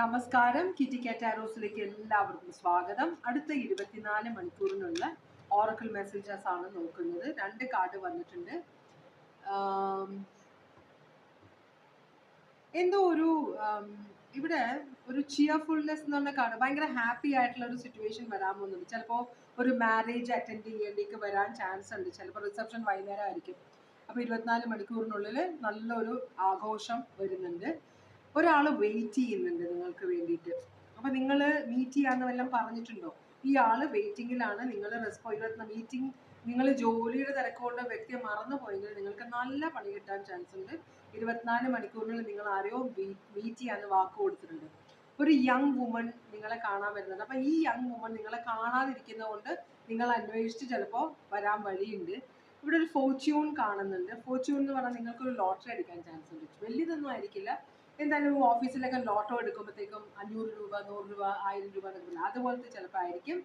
നമസ്കാരം. കിറ്റി കാറ്റാരോസിലേക്ക് എല്ലാവർക്കും സ്വാഗതം. അടുത്ത ഇരുപത്തിനാല് മണിക്കൂറിനുള്ള ഓറക്കിൾ മെസ്സേജസ് ആണ് നോക്കുന്നത്. രണ്ട് കാർഡ് വന്നിട്ടുണ്ട്. എന്തോ ഒരു ഇവിടെ ഒരു ചിയർഫുൾനെസ് എന്ന് പറഞ്ഞ കാർഡ് ഭയങ്കര ഹാപ്പി ആയിട്ടുള്ള ഒരു സിറ്റുവേഷൻ വരാൻ പോകുന്നുണ്ട്. ചിലപ്പോൾ ഒരു മാരേജ് അറ്റൻഡ് ചെയ്യേണ്ടിക്ക് വരാൻ ചാൻസ് ഉണ്ട്. ചിലപ്പോൾ റിസപ്ഷൻ വൈകുന്നേരം ആയിരിക്കും. അപ്പോൾ ഇരുപത്തിനാല് മണിക്കൂറിനുള്ളിൽ നല്ലൊരു ആഘോഷം വരുന്നുണ്ട്. ഒരാൾ വെയിറ്റ് ചെയ്യുന്നുണ്ട് നിങ്ങൾക്ക് വേണ്ടിയിട്ട്. അപ്പൊ നിങ്ങൾ മീറ്റ് ചെയ്യാന്ന് വല്ലതും പറഞ്ഞിട്ടുണ്ടോ? ഈ ആൾ വെയിറ്റിംഗിലാണ് നിങ്ങൾ റെസ്പോ ഇരുപത്തി മീറ്റിംഗ് നിങ്ങൾ ജോലിയുടെ തിരക്കുകൊണ്ട് വ്യക്തിയെ മറന്നു നിങ്ങൾക്ക് നല്ല പണി കിട്ടാൻ ചാൻസ് ഉണ്ട്. ഇരുപത്തിനാല് മണിക്കൂറിനുള്ളിൽ നിങ്ങൾ ആരെയോ മീറ്റ് ചെയ്യാന്ന് വാക്ക് കൊടുത്തിട്ടുണ്ട്. ഒരു യങ് വുമൺ നിങ്ങളെ കാണാൻ വരുന്നുണ്ട്. അപ്പൊ ഈ യങ് വുമൺ നിങ്ങളെ കാണാതിരിക്കുന്നതുകൊണ്ട് നിങ്ങൾ അന്വേഷിച്ച് ചിലപ്പോൾ വരാൻ വഴിയുണ്ട്. ഇവിടെ ഒരു ഫോർച്യൂൺ കാണുന്നുണ്ട്. ഫോർച്യൂൺ എന്ന് പറഞ്ഞാൽ നിങ്ങൾക്കൊരു ലോട്ടറി അടിക്കാൻ ചാൻസ് ഉണ്ട്. വലിയതൊന്നും ആയിരിക്കില്ല. എന്തായാലും ഓഫീസിലൊക്കെ ലോട്ടോ എടുക്കുമ്പോഴത്തേക്കും അഞ്ഞൂറ് രൂപ നൂറ് രൂപ ആയിരം രൂപ എന്നൊക്കെ. അതുപോലത്തെ ചിലപ്പോൾ ആയിരിക്കും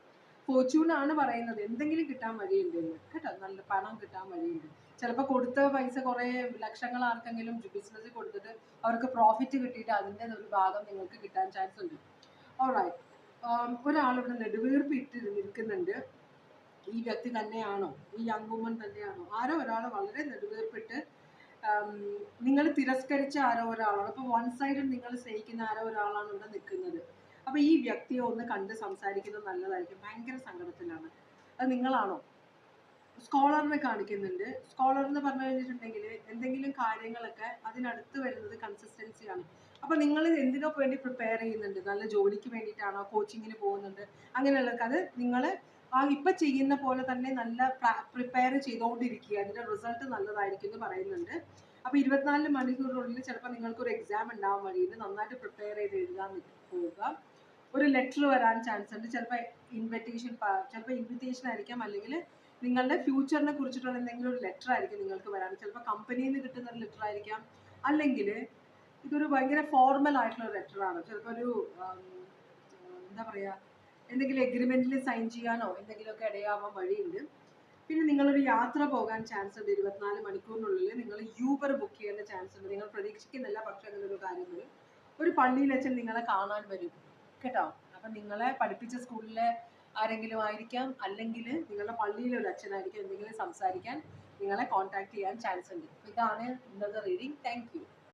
ഫോർച്യൂൺ ആണ് പറയുന്നത്. എന്തെങ്കിലും കിട്ടാൻ വഴിയുണ്ട് കേട്ടോ? നല്ല പണം കിട്ടാൻ വഴിയുണ്ട്. ചിലപ്പോൾ കൊടുത്ത പൈസ കുറേ ലക്ഷങ്ങൾ ആർക്കെങ്കിലും ബിസിനസ്സിൽ കൊടുത്തിട്ട് അവർക്ക് പ്രോഫിറ്റ് കിട്ടിയിട്ട് അതിന്റെ ഒരു ഭാഗം നിങ്ങൾക്ക് കിട്ടാൻ ചാൻസ് ഉണ്ട്. ഓൾറൈറ്റ് ഒരാൾ ഇവിടെ നെടുവീർപ്പിട്ട് നിൽക്കുന്നുണ്ട്. ഈ വ്യക്തി തന്നെയാണോ? ഈ യങ് വുമൺ തന്നെയാണോ? ആരോ ഒരാൾ വളരെ നെടുവീർപ്പിട്ട് നിങ്ങൾ തിരസ്കരിച്ച ആരോ ഒരാളാണ്. അപ്പൊ വൺ സൈഡിൽ നിങ്ങൾ സ്നേഹിക്കുന്ന ആരോ ഒരാളാണ് ഇവിടെ നിൽക്കുന്നത്. അപ്പൊ ഈ വ്യക്തിയെ ഒന്ന് കണ്ട് സംസാരിക്കുന്നത് നല്ലതായിരിക്കും. ഭയങ്കര സങ്കടത്തിലാണ്. അത് നിങ്ങളാണോ? സ്കോളറിനെ കാണിക്കുന്നുണ്ട്. സ്കോളർ എന്ന് പറഞ്ഞു കഴിഞ്ഞിട്ടുണ്ടെങ്കിൽ എന്തെങ്കിലും കാര്യങ്ങളൊക്കെ അതിനടുത്ത് വരുന്നത് കൺസിസ്റ്റൻസിയാണ് അപ്പൊ നിങ്ങൾ എന്തിനോ വേണ്ടി പ്രിപ്പയർ ചെയ്യുന്നുണ്ട്. നല്ല ജോലിക്ക് വേണ്ടിയിട്ടാണോ കോച്ചിങ്ങിന് പോകുന്നുണ്ട്. അങ്ങനെയുള്ളവർക്ക് അത് നിങ്ങൾ ആ ഇപ്പൊ ചെയ്യുന്ന പോലെ തന്നെ നല്ല പ്രിപ്പയർ ചെയ്തുകൊണ്ടിരിക്കുക അതിന്റെ റിസൾട്ട് നല്ലതായിരിക്കും എന്ന് പറയുന്നുണ്ട്. അപ്പൊ ഇരുപത്തിനാല് മണിക്കൂറിനുള്ളിൽ ചിലപ്പോൾ നിങ്ങൾക്ക് ഒരു എക്സാം ഉണ്ടാവാൻ വഴിയുണ്ട്. നന്നായിട്ട് പ്രിപ്പയർ ചെയ്ത് എഴുതാൻ പോവുക. ഒരു ലെറ്റർ വരാൻ ചാൻസ് ഉണ്ട്. ചിലപ്പോൾ ഇൻവിറ്റേഷൻ ചിലപ്പോൾ ഇൻവിറ്റേഷൻ ആയിരിക്കാം. അല്ലെങ്കിൽ നിങ്ങളുടെ ഫ്യൂച്ചറിനെ കുറിച്ചിട്ടുള്ള എന്തെങ്കിലും ഒരു ലെറ്റർ ആയിരിക്കും നിങ്ങൾക്ക് വരാൻ. ചിലപ്പോൾ കമ്പനിയിൽ നിന്ന് കിട്ടുന്ന ഒരു ലെറ്റർ ആയിരിക്കാം. അല്ലെങ്കിൽ ഇതൊരു ഭയങ്കര ഫോർമൽ ആയിട്ടുള്ള ലെറ്ററാണ് ആണ്. ചിലപ്പോൾ ഒരു എന്താ പറയാ എന്തെങ്കിലും എഗ്രിമെന്റിൽ സൈൻ ചെയ്യാനോ എന്തെങ്കിലുമൊക്കെ ഇടയാവാൻ വഴിയുണ്ട്. പിന്നെ നിങ്ങളൊരു യാത്ര പോകാൻ ചാൻസ് ഉണ്ട്. ഇരുപത്തിനാല് മണിക്കൂറിനുള്ളിൽ നിങ്ങൾ യൂബർ ബുക്ക് ചെയ്യേണ്ട ചാൻസ് ഉണ്ട്. നിങ്ങൾ പ്രതീക്ഷിക്കുന്നില്ല പക്ഷെ അങ്ങനെ ഒരു കാര്യം വരും ഒരു പള്ളിയിൽ വെച്ച് നിങ്ങളെ കാണാൻ വരും. കേട്ടോ? അപ്പൊ നിങ്ങളെ പഠിപ്പിച്ച സ്കൂളിലെ ആരെങ്കിലും ആയിരിക്കാം. അല്ലെങ്കിൽ നിങ്ങളുടെ പള്ളിയിലെ ഒരു അച്ഛനായിരിക്കാം. എന്തെങ്കിലും സംസാരിക്കാൻ നിങ്ങളെ കോൺടാക്ട് ചെയ്യാൻ ചാൻസ് ഉണ്ട്. ഇതാണ് ഇന്നത്തെ റീഡിങ് താങ്ക്